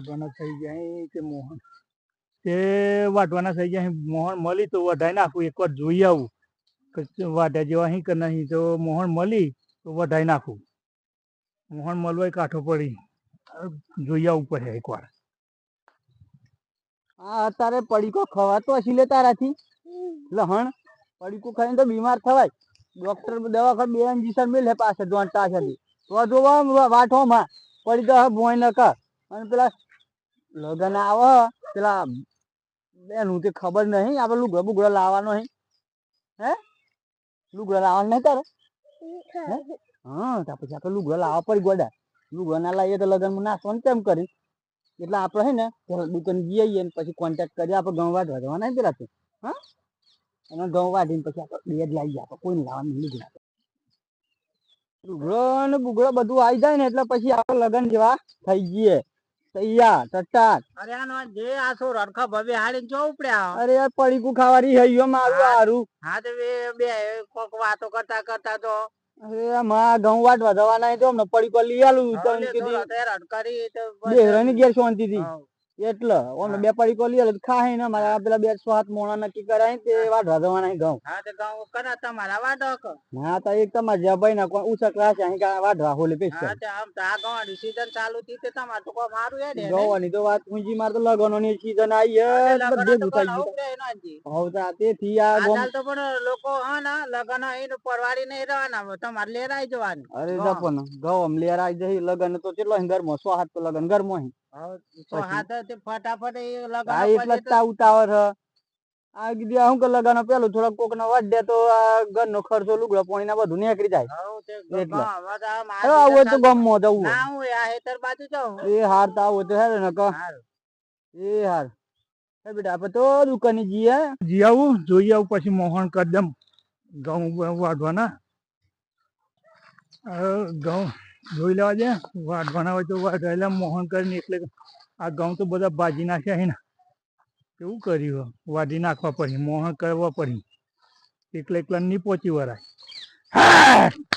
વાટવાના થઈ જાય કે મોહન? તે વાટવાના થઈ જાય મોહન મળી તો વઢાઈ નાખું એકવાર જોઈ આવું. વાટ્યા જેવા અહીં કે નહીં? તો મોહન મળી તો વધાઈ નાખું. મોહન મળવાય કાઠો પડી. જોઈ આવું પડે એકવાર હા અત્યારે પડીકો ખવાતો હશે લે તારાથી. લહણ, પડીકો ખાઈને તો બીમાર થવાય. ડોક્ટર દવાખાને બે ઇન્જેક્શન મેલે પાસે જોંટા છે તો જોવા વાઠો માં પડી તો ભોય ન કર. અને પેલા લગન આવે. પેલા બેન, હું તે ખબર નહીં. આપણે લુગડા બુગડા લાવવાનો હે. હે? લુગડા લાવવાનું નહીં તારે? હે? તો પછી આપણે લુગડા લાવવા પડી ગોડા. લુગડા ના લાવીએ તો લગનમાં નાખવાનું કેમ કરી એટલે આપણે હે ને દુકાન જઈ ને પછી કોન્ટેક્ટ કરીએ. આપણે ઘઉં વાઢવા જવાના પેલા હા? અને ઘઉં વાઢીને પછી આપણે બે જ લાવી આપણે કોઈને લાવવાનું લુગડા. લુગડો ને બુગડો બધું આવી જાય ને એટલે પછી આપણે લગન જેવા થઈ જઈએ. તૈયાર ટટાર અરે આનો જે આ રડખા ભવે હાડીને જો ઉપડ્યા અરે યાર પડીકું ખાવાની હૈયો મારું. હારું. હા તો બે કોક વાતો કરતા કરતા તો. અરે માં ઘઉં વાટવા જવાના તો અમને પડીકો લઈ આલું તો કીધું રડકરી તો બેહરાની ઘેર શાંતિથી. એટલે અમે બે પડીકો લઈ આલું ખાય ને મારા પેલા બે સો હાથ મોણા નક્કી કરાય તે વાટવા જવાના ગાઉ હા તે ગાઉ કરા તમારા વાડક ના તો એક તમાર જબાઈ ના કોઈ ઊંચા ક્લાસ અહીં કાંઈ વાઢવા હોલે પેશ હા તે આમ તો આ ગાવાડી સીઝન ચાલુ થી તે તમારે તો કો મારું હે ને ગાવાની તો વાત ઊંચી માર તો લગનો ની સીઝન આઈ હે બધે ગુતાઈ ગયું. હવે તો તે તેથી આ ગામ તો પણ લોકો હા ના લગન એને પરવાડી નહીં રહેવાના તમારે લેરાઈ જવાની. અરે. જપન ગમ લેર આવી જઈ લગન તો કેટલો ઘરમાં સો હાથ તો લગન હાથ તે ફટાફટ એ આ ઉતાવળ કીધું હું કે લગન પેલું થોડા કોક નો વાડે તો આ ખર્ચો લુગડા પાણી ના બધું નીકળી જાય. એટલે. આવું જવું હું એ હાર તો આવું તો ને એ હાર. એ બેટા આપણે તો દુકાને જઈએ. જી આવું જોઈ આવું પછી મોહન કરી દઉં ઘઉં વાઢવાના. ઘઉં જોઈ લેવા દે. વાઢવાના હોય તો વાઢેલા મોહન કરીને એટલે આ ઘઉં તો બધા ભાજી નાખ્યા ને. કેવું કર્યું વાઢી નાખવા પડી. મોહન કરવા પડી. એકલા એકલા નહીં પહોંચી વરાય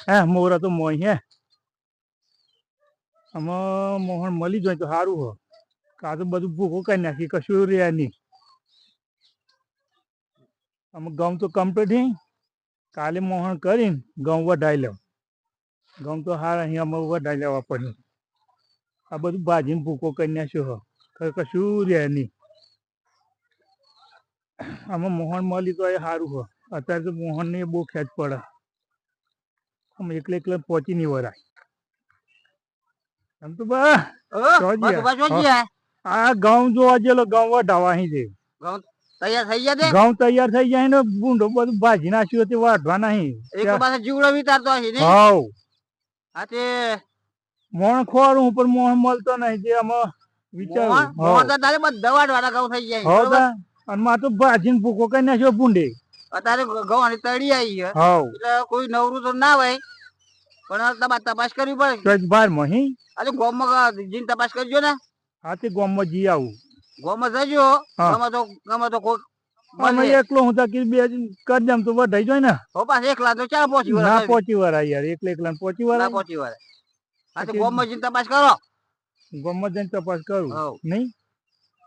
હે મોરા તો મોય હે. આમાં મોહન મળી જાય તો સારું હો કાં તો બધું ભૂખો કરી નાખી. કશું રહ્યા નહીં. આમાં ઘઉં તો કમ્પ્લીટ કાલે મોહન કરીને ઘઉં વઢાઈ લેવ ઘઉં તો હારા અહીં અમે વધારે લેવા પડે. આ બધું ભાજીને ભૂકો કરી નાખ્યો હો. કશું રહે નહીં. આમાં મોહન મળી તો એ સારું હો. અત્યારે તો મોહનને બહુ ખેંચ પડે. આમ એકલે એકલે પહોંચી નહીં વરાય એમ તો આ ઘઉં જોવા જેલો ઘઉં વઢાવા અહીં છે તૈયાર થઈ જાય ઘઉં તૈયાર થઈ જાય ને બુંડો બધું ભાજી નાખ્યું તે વાઢવા નહીં. એક પાસે જીવડો વિતારતો હશે ને? હાવ. હા તે મોણ ખોરું પણ મોણ મળતો નહીં જે આમાં વિચાર મોહન તો તારે બધા વાડવાના ઘઉં થઈ જાય હો? અને માં તો ભાજીને ભૂકો કઈ નાખ્યો ભૂંડે. અત્યારે ઘઉં તળી આવી છે. એટલે કોઈ નવરું તો ના હોય પણ તમારે તપાસ કરવી પડે. બાર મહી. આજે ગોમમાં જીન તપાસ કરજો ને. હા તે ગામમાં જી આવું. ગોમમાં જજો. હા. ગમે તો ગમે તો કોઈ અમે. એકલો હું તો કીધું બે કરી દેમ તો વઢાઈ જાય ને. તો પાછા એકલા તો ક્યાં પહોંચી ના વળે પહોંચી વરા યાર એકલે એકલા પહોંચી ના વરાય પહોંચી વરા હા તો ગોમ મજીન તપાસ કરો. ગોમ મજીન તપાસ કરું. નહીં?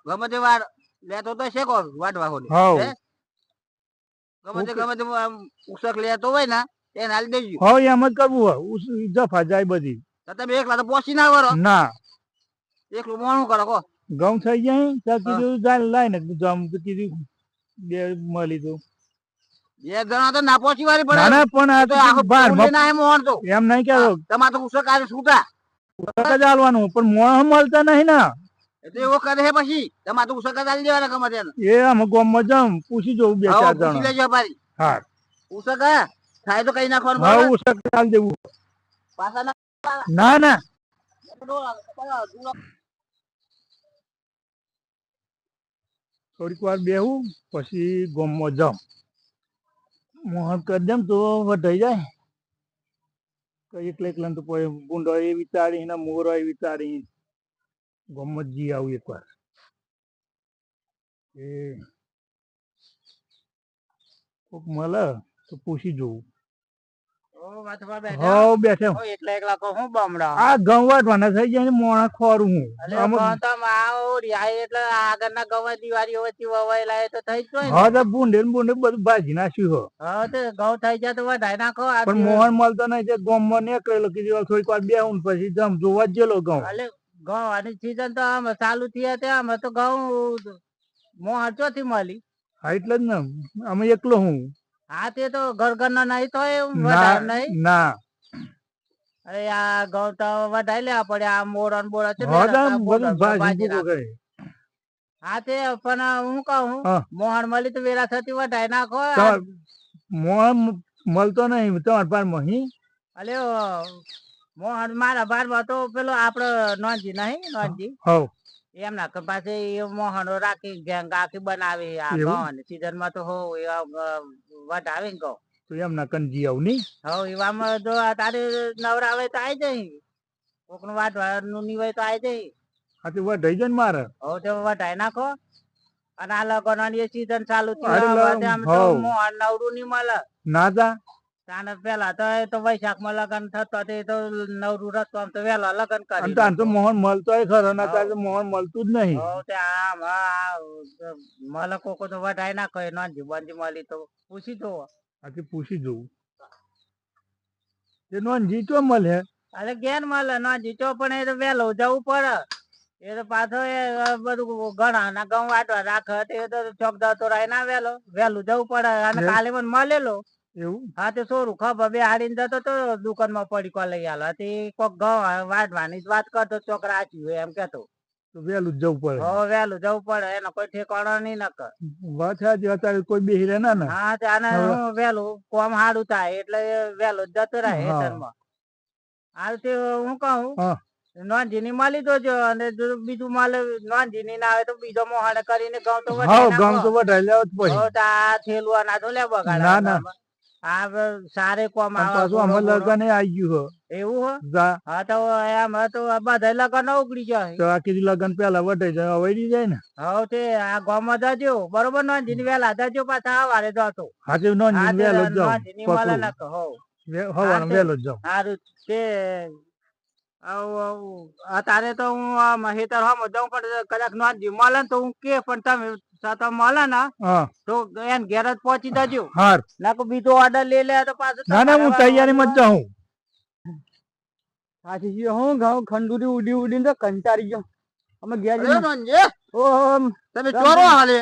ગમે તે વાર લેતો તો છે કોણ વાટવા હોડી હાવ. હે? ગમે તે. ગમે તે આમ ઉસક લેતો હોય ને એને હાલી દેજો. હો એમ જ કરવું હોય. જફા જાય બધી. તો તમે એકલા તો પહોંચી ના વરો ના. એકલું મોણું કરો કો ગમ થઈ જાય ત્યાં કીધું જાય લાય ને જમ કીધું બે મળી તો બે જણા તો ના પહોંચી વાળી પડે. ના પણ આ તો તો આખો બાર ના એમ મોહણ તો. એમ નહીં કેતો તમારે તો ઉસક આવે છૂટા જ હાલવાનું પણ મોણ મળતા નહીં ને. એટલે એવો કરે પછી. તમાર તો ઉસક જ દેવાના તેને એ અમે જમ પૂછી જોઉં બે ચાર પૂછી લેજો પારી હા. ઉસક હે થાય તો કઈ નાખવાનું હા? ઉસક ચાલ દેવું. પાછા ના ના થોડીક વાર બેહું, પછી ગામમાં જાઉં. મોહન કરી દેમ તો વઢાઈ જાય. તો એકલા એકલા તો પછી ગુંડો એ વિચારી ને મોરો એ વિચારી ગામમાં જી આવું એકવાર. એ કોક મળે તો પૂછી જોવું ઓ વાતમાં બેઠા? હવ બેઠે. એકલા એકલા કહો હું બમડા આ ઘઉં વાટવાના થઈ જાય મોણા ખોરું હું. અલે આમ ઘઉં તો આવો રિહાય એટલે આગળના ઘઉં દિવાળી વચ્ચે વવાયેલા એ તો થઈ જોય ને. હવે તો બુંડે બુંડે બધું ભાજી નાખ્યું હો. હવે તો ઘઉં થઈ જાય તો વધારે નાખો પણ મોહન મળતો નહીં ગામમાં નીકળેલો કીધું થોડીક વાર બેહું પછી જમ જોવા જેલો ઘઉં. અલે ઘઉં આની season તો આમ ચાલુ થયા તે આમ તો ઘઉં મોહર ચોથી મળી. હા એટલે જ ને અમે એકલો હું. હા તે તો ઘર ઘરના નહીં તો નહીં. ના. અરે આ ઘઉં તો વધારે લેવા પડે આ મોરો ને બોરો છે ને તો બોરો ને હા તે પણ હું કહું મોહન મળી તો વેરા થતી વધારે નાખો મોહન મળતો નહીં તમાર પાસે મહી. અલે મોહન મારા બારમાં તો પેલો આપડે નોંધી નહીં નોંધી હવ. એમના કે એ મોહનો રાખી ગેંગ આખી બનાવે આ એવું? સીઝનમાં તો હો વધાવે ને ઘઉં તો એમના કંજી આવ નહીં? હવ એવામાં જો આ તારે નવરાવે તો આવી જઈ. કોકનું વાટવાનું ની હોય તો આવી જઈ. હા તો વઢાઈ જાય ને મારે. હવે તો વટાઈ નાખો. અને આ લગન એ સીઝન ચાલુ થયું તો. મોહન નવરું ની મળે. ના તા તાને પેલા તો એ તો વૈશાખમાં લગન થતો તે તો નવરું રસ્તો આમ તો વેલા લગન કરી તાન તો મોહન મળતો ખરો ના. તાર મોહન મળતું જ નહીં. હવ તે આમ મળે કોકો તો વધારે નાખો એ નોંધી બંધી મળી તો પૂછી જોવો. આથી પૂછી જોવું તે મળે? અરે ગેન મળે નોંધી ચો પણ એ તો વેલો જવું પડે. એ તો પાછો એ બધું ઘણા ના ઘઉં વાટવા રાખે તે તો ચોકદાર તો રાય ના વેલો વેલું જવું પડે. અને? કાલે પણ મળેલો. એવું? હા તે સોરું ખબર બે હાડીને જતો તો દુકાનમાં પડી કો લઈ આલો. તે કોક ઘઉં વાટવાની જ વાત કરતો ચોકરા આચી એમ કેતો. તો વહેલું જવું પડે. હો વેલું જવું પડે એનો કોઈ ઠેકાણો નહીં નક વાત સાચી અત્યારે કોઈ બેહી રહે ના ને. હા તે આને વેલું કોમ હાડું થાય એટલે વેલું જતો રહે. હેતરમાં હાલ તે હું કહું. નોંધીની દોજો તો અને બીજું માલ નોંધીની ના આવે તો બીજો મોહાડે કરીને ઘઉં તો નાખો. વઢાઈ જ પડે. તો આ થેલું લે બગાડે ના, ના. આ સારે કોમ આવે પાછું. લગન આવી ગયું હો. એવું હો? હા તો એમ તો બધા લગન ઉગડી જાય તો આ કીધું લગન પેલા વઢાઈ જાય અવડી જાય ને? હવે તે આ ગામમાં જજો. બરોબર નોંધીની વેલા જજો પાછા જતો. નોન સારું તે આવું તો હું આ મહેતર હમ જાઉં પણ કદાચ નોંધી મળે ને તો હું કે પણ તમે સાથે મળે ને તો એન ઘેર જ પહોંચી જજો. હાર. નાકો બીજો ઓર્ડર લઈ લે તો પાછું ના ના હું તમારે તૈયારીમાં જાઉં. સાચી છે હું ઘઉં ખંડુરી ઉડી ઉડીને તો કંટાળી ગયો. અમે તમે ચોરો હાલે?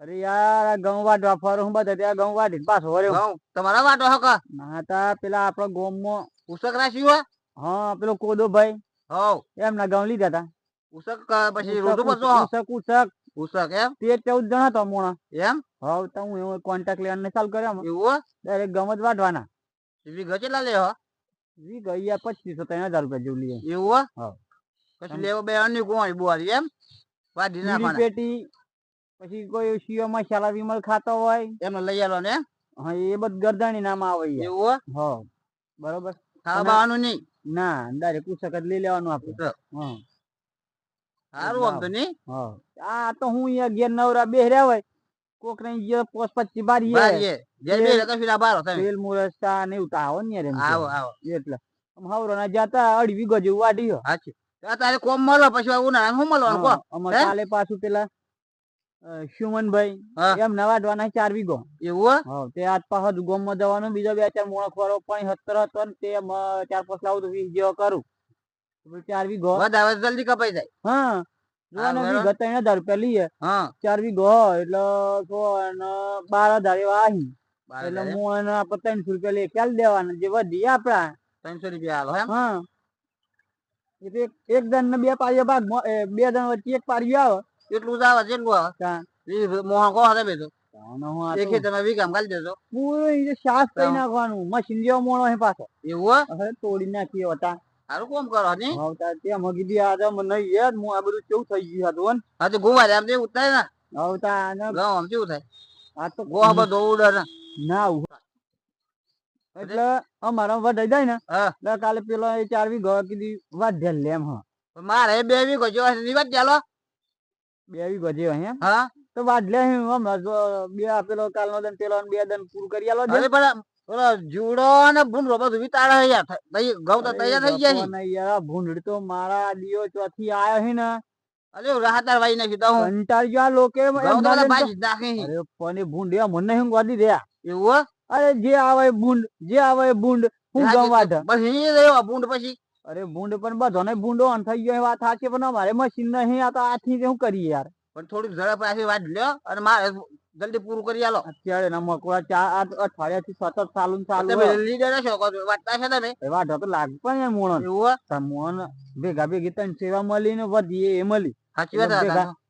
અરે યાર ઘઉં વાટવા ફરું હું બધા ત્યાં ઘઉં વાટી પાછો વળ્યો. તમારા વાટો હકા ના તા પેલા આપણા ગામમાં ઉસક રાખ્યું હા? પેલો કોદો ભાઈ હો એમના ઘઉં લીધા હતા ઉસક પછી ઉસક, ઉસક. ઉસક એમ? તેર ચૌદ જણા તો મોણા. એમ? હવે તો હું એવું કોન્ટેક્ટ લેવાને ચાલુ કર્યો એવું ડાયરેક્ટ ગમત વાટવાના ટીવી ગચેલા લે વી ગયા પચીસો ત્રણ હજાર રૂપિયા જેવું લઈએ એવું હા. પછી લેવો બે અન્ય કોઈ બુવાળી એમ? વાઢી ના પેટી પછી કોઈ શિયો મસાલા વિમલ ખાતો હોય. એમને લઈ આલો ને હા એ બધું ગરદાણી નામ આવે. એવું હા? બરોબર. ખાવાનું નહીં? ના ડાયરેક્ટ ઉસક જ લઈ લેવાનું આપણે. હા. સારું આમ તો નહીં? આ તો હું અહીંયા ઘેર નવરા બેહર્યા હોય. કોક ને જે પોસ પચી બારી બારીએ. જેલ બે તો ફીરા બારો તમે તેલ મુરસ્તા ને એવું આવો ને રે આવો આવો. એટલે આમ હાવરો ના જાતા અડી વીગો જેવું વાઢી હાચી તારે કોમ મળો પછી ઉનાળા હું મળવાનું કો અમાર કાલે પાછું પેલા સુમનભાઈ. એમ નવાડવાના ચાર વીઘો. એવું તે આજ પાછો ગોમમાં જવાનું બીજો બે ચાર મોણો ખોરો પાણી સત્તર હતો ને તે ચાર પાંચ લાવું તો વીસ જેવો કરું. તો પછી ચાર વીઘો. વધારે જલ્દી કપાઈ જાય. હા. જોવાના હા. વીઘો હોય એટલે સો અને બાર હજાર એવા આહી. એટલે? હું એને આપણે ત્રણસો રૂપિયા લઈએ ખ્યાલ દેવાના જે વધી આપડા. ત્રણસો રૂપિયા હાલો એમ? હા. એ એક જણ ને બે પારિયા ભાગ બે જણ વચ્ચે એક પારિયું આવે. એટલું જ આવે એટલું આવે ત્યાં ઈ મોહન કો હતા બેસો હું આ એક તો તમે વીઘામાં ખાલી દેજો પૂરું ઈ જે સાફ કરી ત્યાં. નાખવાનું મશીન જેવો મોણો હે પાછો. એવું હો? તોડી નાખી હતા સારું કોમ કરો ની હવે તાર ત્યાં મગી દી આજે મને નહીં હું આ બધું કેવું થઈ ગયું હતું હા તો ગુવા આમ જેવું થાય ને? હવે તાર આને ગામ આમ કેવું થાય. આ તો ગોવા બધો ઉડે ના? એટલે અમારા વઢાઈ જાય ને એટલે કાલે પેલો એ ચાર વીઘો કીધી વાઢેલ લે એમ હા. મારે બે વી જેવા છે નિવાજ ચાલો. બે વી જેવો હે હા. તો વાઢ લે બે પેલો કાલનો દન પેલો બે દન પૂરું કરી આલો અરે પણ પેલો જુડો ને ભૂંડો બધું વિતાડે છે યાર. થ- ભાઈ ઘઉં તો તૈયાર થઈ ગયા છે. યાર ભૂંડ તો મારા દિયો ચોથી આયો છે ને. અરે રાહતાર ભાઈ આ લોકે બધા નાખે અરે પણ ભૂંડ એવા મને શું ગોદી રહ્યા એવું અરે જે આવે ભૂંડ જે આવે ભૂંડ હું ગામ વાઢ બસ એ રહ્યો ભૂંડ પછી. અરે ભૂંડ પણ બધોને ભૂંડો અન થઈ ગયો વાત સાચી પણ અમારે મશીન નહીં આ તો આથી શું કરીએ યાર? પણ થોડીક ઝડપ રાખી વાત લ્યો અને મારે જલ્દી પૂરું કરી આલો. અત્યારે ના મકોડા ચાર આઠ અઠવાડિયા થી સતત ચાલુ ચાલુ લીડર છો વાટતા છે તમે? એ વાટો તો લાગ પણ એ મોણ એવું મોણ ભેગા ભેગી ત્રણ સેવા મળી ને વધી એ મળી. સાચી વાત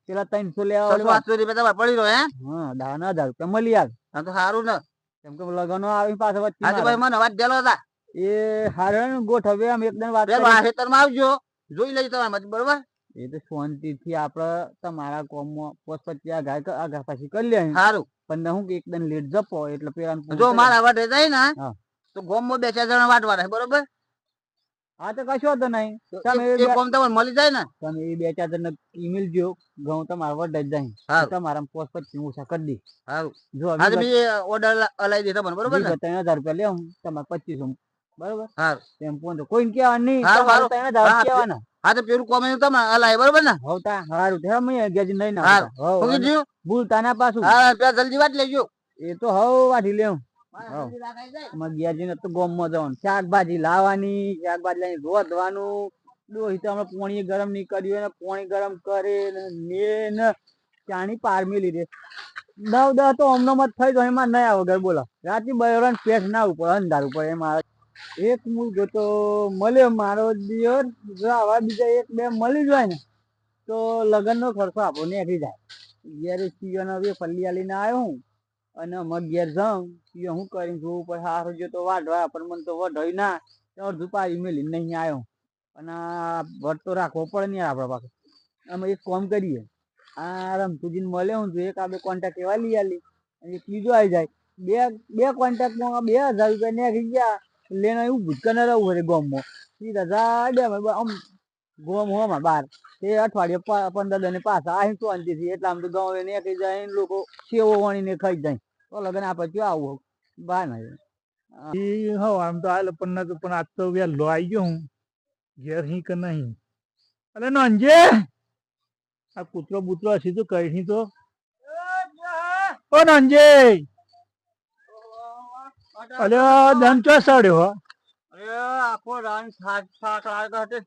પેલા ત્રણસો લેવા પાંચસો રૂપિયા તમારે પડી રહ્યો હે? હા દાના હજાર રૂપિયા મળી હા તો સારું ને. કેમ કે લગનો આવી પાસે વચ્ચે ભાઈ મને વાત દેલો હતા એ હારણ ગોઠવે આમ એકદમ વાત ખેતરમાં આવજો. જોઈ લેજો તમારે બરોબર? એ તો શાંતિ થી આપડે તમારા કોમમાં પોત પચીસ ગાય આગા પછી કરી લે સારું પણ હું કે એકદમ લેટ જપો એટલે પેલા જો મારા વાટે જાય ને તો ગોમમાં બે ચાર જણા વાટવાના બરોબર? હા તો કશો તો નહીં તમે એ કોમ તમને મળી જાય ને? તમે એ બે ચાર જણ ઈમેલ જો ઘઉં તમારા વડે જ જાય તમારા પોસ્ટ પચીસ ઓછા કરી દી સારું જો ઓર્ડર અલાઈ દે તમને બરોબર ને? ત્રણ હજાર રૂપિયા લેવું તમારે પચીસો બરોબર? સારું એમ ફોન કોઈને કેવા નહીં તમારે ત્રણ હજાર કહેવાના. હા તો પેલું કોમે તમે હલાય બરોબર ને? હવ હારું થે મેં ગેજ નહીં ના હવ ભૂલતા ના પાછું. હા પેલા જલ્દી વાત લેજો. એ તો હવ વાઢી લેવું મગિયાજી તો ગોમમાં જવાનું. શાકભાજી લાવવાની શાકભાજી લઈને રોધવાનું ડોહી તો અમે પોણી ગરમ નહીં કર્યું ને પોણી ગરમ કરે ને ને ને ચાણી પાર મેલી દે. નવ દસ તો અમનો મત થઈ જાય એમાં નયા વગર બોલો રાતે બરોબર પેટ ના ઉપર અંધાર ઉપર એમાં એક મુર્ગો તો મળ્યો મારો દિયોર જો આવા બીજા એક બે મળી જાય ને, તો લગ્નનો ખર્ચો આપો નીકળી જાય. ઘેર સીઓનો બી ફલિયા લઈને આવ્યો હું, અને અમે ઘેર જાઉં. સીઓ હું કરીને જોવું પડે સારું જો તો વાઢવા, પણ મને તો વઢોય ના. અડધું પાડી મેલીને નહીં આવ્યો. અને વટ તો રાખવો પડે ને યાર આપણા પાસે. અમે એક કોમ કરીએ. આ રમતુજીને મળે હું, તો એક આ બે કોન્ટેક્ટ એવા લઈ આલી. એક બીજો આવી જાય. બે બે કોન્ટેક્ટમાં બે હજાર રૂપિયા નેખી ગયા. લેને એવું ભૂતકા ન રહું હોય ગોમમાં. સીધા જાય બે આમ ગોમ હોમાં બાર. તે અઠવાડિયે પંદર દિને પાછા અહીં શાંતિથી એટલે આમ તો ગામ નીકળી જાય ને લોકો સેવો વણીને ખાઈ જાય. તો લગન આપણે ક્યાં આવું બહાર ના ઈ હો આમ તો હાલ પણ પણ આજ તો વહેલો આવી ગયો હું. ઘેર હી કે નહીં? અરે નંજે આ કૂતરો બૂતરો હશે તો કઈ તો. ઓ નંજે અરે દન ચો સડ્યો અરે આખો રાન થાક થાક લાગે છે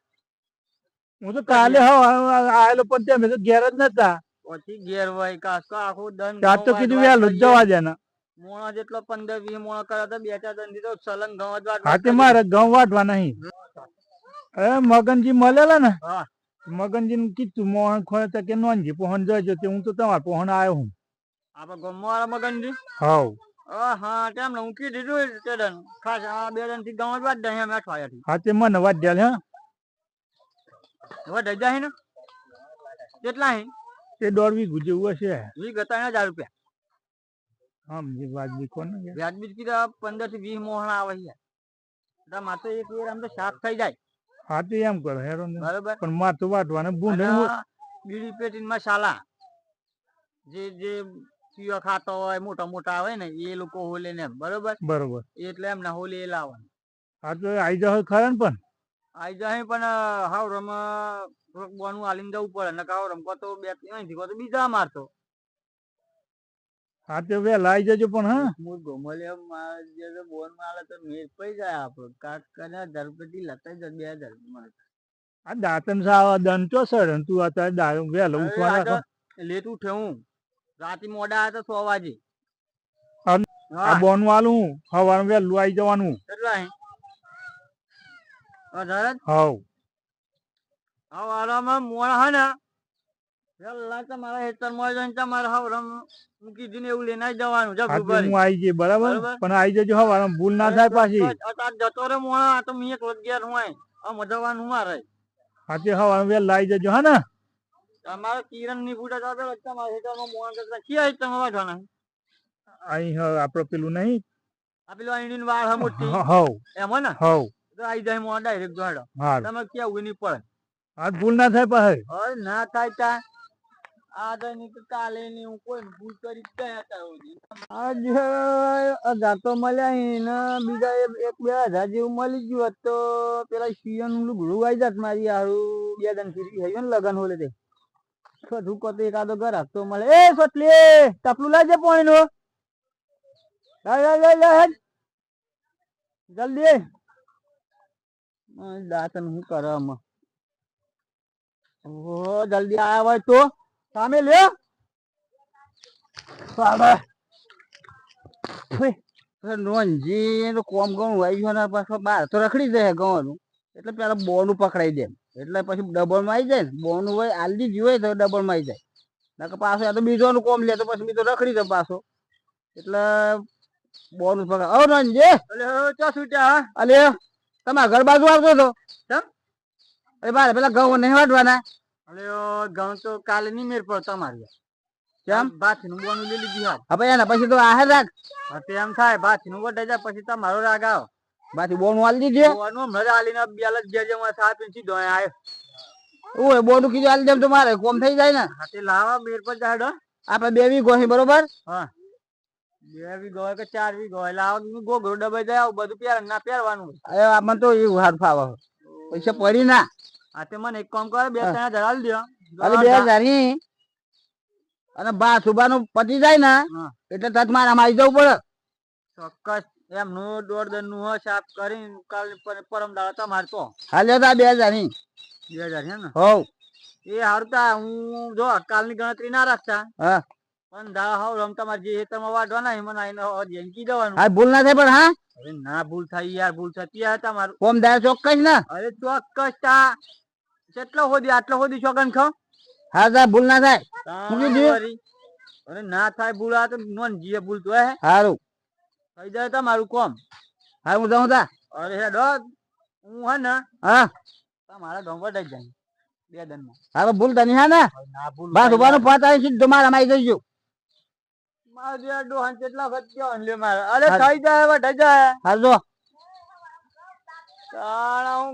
હું તો કાલે આવેલો પણ તમે તો ઘેર જ નતા. પછી ઘેર હોય કાસકો આખું દન ત્યાં તો કીધું વહેલો જ જવા દેના. મોણો જેટલો પંદર વીસ મોણો કરે તો બે ચાર દંડી તો સલંગ ઘઉં વાટવા હાથે મારે ઘઉં વાટવા નહીં. એ મગનજી મળેલા ને? હા. મગનજી નું કીધું મોહન ખોલે તો કે નોનજી પોહન જજો તે હું તો તમાર પોહન આવ્યો હું. આપડે ગમવા મગનજી? અ હા તેમ હું કીધું હતું તે દન ખાસ આ બે દનથી ઘઉં જ વાટ દે અમે અઠવાડિયાથી હા તે મને વાટ્યા હે. હવે દઈ હે ને? કેટલા હે? તે દોઢ હશે. વીસ ત્રણ હજાર રૂપિયા. હા જે વાજબી કોને યાર. વ્યાજબી કીધા પંદરથી વીસ મોહણા આવે છે. એટલે મારે તો એક વાર આમ તો શાક થઈ જાય. હા તે એમ કરો હેરો ને. બરોબર. પણ માર તો વાટવાને બૂંડ બીડી પેટીન મસાલા જે જે પીવા ખાતા હોય મોટા મોટા આવે ને એ લોકો હોલે ને બરોબર? બરોબર. એટલે એમને હોલી એ લાવવાનું હા તો આઈ જાવ ખરા ને પણ? આઈ જાય પણ હાવરમ બોનું હાલીને જવું પડે ને હાવરમ તો બે કો તો બીજા મારતો. હા તો વહેલા આઈ જજો પણ હા. મુર્ગો ગોમલે મારે જે બોન માલે તો મેર પડી જાય આપણો. કાક રૂપિયા ઢીલા થઈ જાય બે મળે આ દાંતન સાવ દંતો સર તું અત્યારે દા વહેલો અરે ઉઠવા આ નાખો લેટ ઉઠે હું. રાતે મોડા હતા સો વાગે. આ બોન વાળું હવાનું વહેલું આવી જવાનું. કેટલા હે? જ? હાવ. આ વાળામાં મોડા હે ને પેલા તમારા હેતરમાં જઈને તમારે હવરમ મૂકી દીને એવું લઈને આઈ જવાનું ભરી. હું આવી જઈ બરાબર. પણ આવી જજો હવાનું ભૂલ ના થાય પાછી. અત્યારે જતો રે મોડા આ તો મેં એક અગિયાર હું આ મજાવાનું મારે હા તે હવાનું વહેલા આઈ જજો હા ને? તમારે કિરણની ફૂટા હેતરમાં મોડા કરતા ક્યાં હેત તમે વાંચવાના અહીં હવે આપડે પેલું નહીં? આ પેલું અહીંની વાળ હે મોટી. હવ એમ ને? હવ તો આઈ જાય મોડા ડાયરેક્ટ જોડો હાર. ક્યાં કેવું નહીં પડે? આ ભૂલ ના થાય હવે ના થાય તા. આજે ની કાલે ની હું કોઈ ભૂલ કરી ગયા હતા આજે હજાર તો મળ્યા ને બીજા એક બે હજાર જેવું મળી ગયું તો પેલા શિયનનું ઘડું આવી જાત મારી હારું. બે દન ફીરી થઈ ને લગન હોલે તે. છોટું તો એકાદો ઘર હસતો મળે. એ સોટલી ટપલું લાવજે પાણી નું. જલ્દી દાંતન હું કરે આમાં? ઓ જલ્દી આયા હોય તો? સામે લે. નોંજી કોમ ગણું આવી ગયો ને, પાછો બાર તો રખડી જાય ગણું એટલે પેલા બોનું પકડાઈ દે. એટલે પછી ડબલમાં આવી જાય ને. બોનું હોય આલદી જ હોય તો ડબલમાં આવી જાય. નકર પાછો આ તો બીજોનું કોમ લે તો પછી બીજો રખડી જાય પાછો. એટલે બોનું પકડ ઓ રંજે ચો છૂટ્યા અલે તમારા ઘર બાજુ આવતો તો. ચમ અરે બાર પેલા ઘઉં નહીં વાટવાના અરે ઘઉં તો કાલે નહીં મેર પડતો તમારી કેમ? બાથી નું બોનું લીલી લીધી હાથ હવે એના પછી તો આહાર રાખ. તે એમ થાય બાથી નું વટાઈ જાય પછી તમારો રાગ આવ. બાથી બોનું આલી દીધે બોનું હમણાં આલીને બેલ જ ગયા જેમાં સાત ઇંચી દોય આયો ઓય બોનું કીધું આલી દેમ તો મારે કોમ થઈ જાય ને? હાથે લાવા મેર પર જાડો. આપણે બે છે બરોબર? હા. બે હોય કે ચાર હોય લાવો ગોગરો ડબાઈ જાય આવું બધું પહેર ના પહેરવાનું અરે આમાં તો એવું હાર ફાવે પૈસા પડી ના. તે મને એક કામ કરે બે ત્રણ હજાર આલી દો અરે બે હજારની અને બા સુબાનું પતી જાય ને એટલે તત મારા આવી જવું પડે. ચોક્કસ. એમનું દોઢ દનનું સાફ કરીને કાલ પરમ દાડા તમારે તો. હાલે તા બે હજારની બે હજાર છે ને? હોવ. એ હારતા હું જો કાલની ગણતરી ના રાખતા. હા. પણ દાડા હો રમ તમારે જે હેતરમાં વાઢવાના મને આઈને જેંકી દેવાનું. હા ભૂલ ના થાય પણ હા? અરે ના ભૂલ થાય યાર ભૂલ થતી યાર તમારું કોમ દાડા ચોક્કસ ના? અરે ચોક્કસ તા. કેટલો હોદી આટલો હોદી ચોકન ખાવ હા તા ભૂલ ના થાય. અરે ના થાય ભૂલ આ તો નોન જીએ ભૂલ તો હે. હારું. થઈ જાય મારું કોમ. હા હું જાઉં તા. અરે હે ડોગ હું હે ને હા. મારા ગામ વટાઈ જાય. બે દનમાં હા ભૂલ તની હા ને? બસ બસ ઉભાનું પતા સીધું મારા માં આવી જજો મારે જે ડોહન કેટલા વખત ગયો લે મારે. અરે થઈ જાય વટાઈ જાય. હા જો. તાણા હું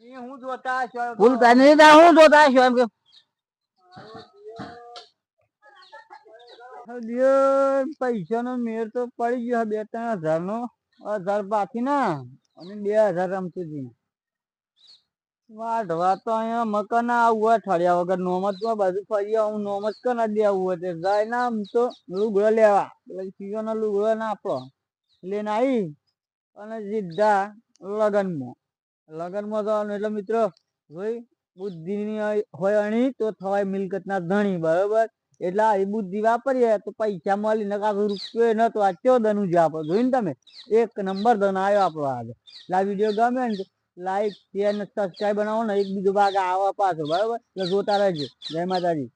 ઈ હું જોતા છો ભૂલ તની તા હું જોતા છો એમ કે પૈસા નો મેર તો પડી ગયો, બે ત્રણ હજાર નો હજાર બાકી ના, અને બે હજાર રમતું હતી વાઢવા તો અહીંયા મકાન આવું ઠળ્યા વગર નોમતમાં બધું ફરી આવું નોમત કના દે આવું હોય જાય ના, આમ તો લુગડો લેવા. સીઓ નો લુગડો ના આપો. લઈને આવી અને સીધા લગનમાં. લગનમાં જવાનું એટલે મિત્રો, ભાઈ બુદ્ધિની હોય અણી, તો થવાય મિલકતના ધણી, બરોબર? એટલે એ બુદ્ધિ વાપરીએ તો પૈસા મળી ને કાંક રૂપિયો તો આ ચો દનું આપણે? જોઈ ને તમે? એક નંબર ધન આવ્યો આપણો આજે. એટલે આ વીડિયો ગમે ને લાઈક શેર ને સબસ્ક્રાઈબ બનાવો ને. એક બીજો ભાગ આવા પાછો. બરાબર? જોતા રહેજો. જય માતાજી.